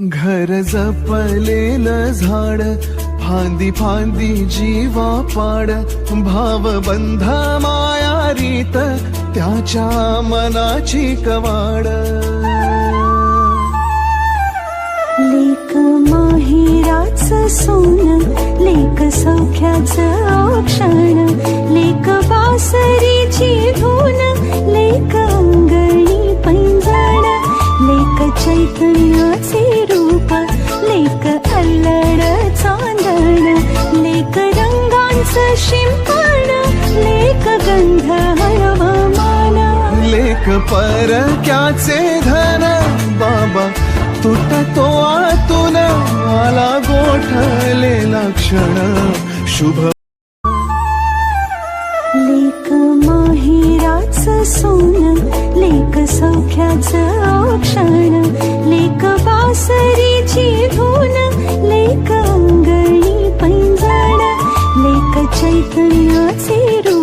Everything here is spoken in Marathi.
घर जपलेलं झाड फांदी फांदी जीवा पाड. भाव बंध माया रीत त्याच्या मनाची कवाड. लेक माहिराच सोन लेख सौख्याच औक्षण. लेख बासरीची धून लेख अंगणी पैंजण. लेक चैतन्याचे शिंपण लेक गंध हळवमान लेख परक्याचे धन बाबा तुटतो आतून आला गोठलेला क्षण. शुभ अपना से रो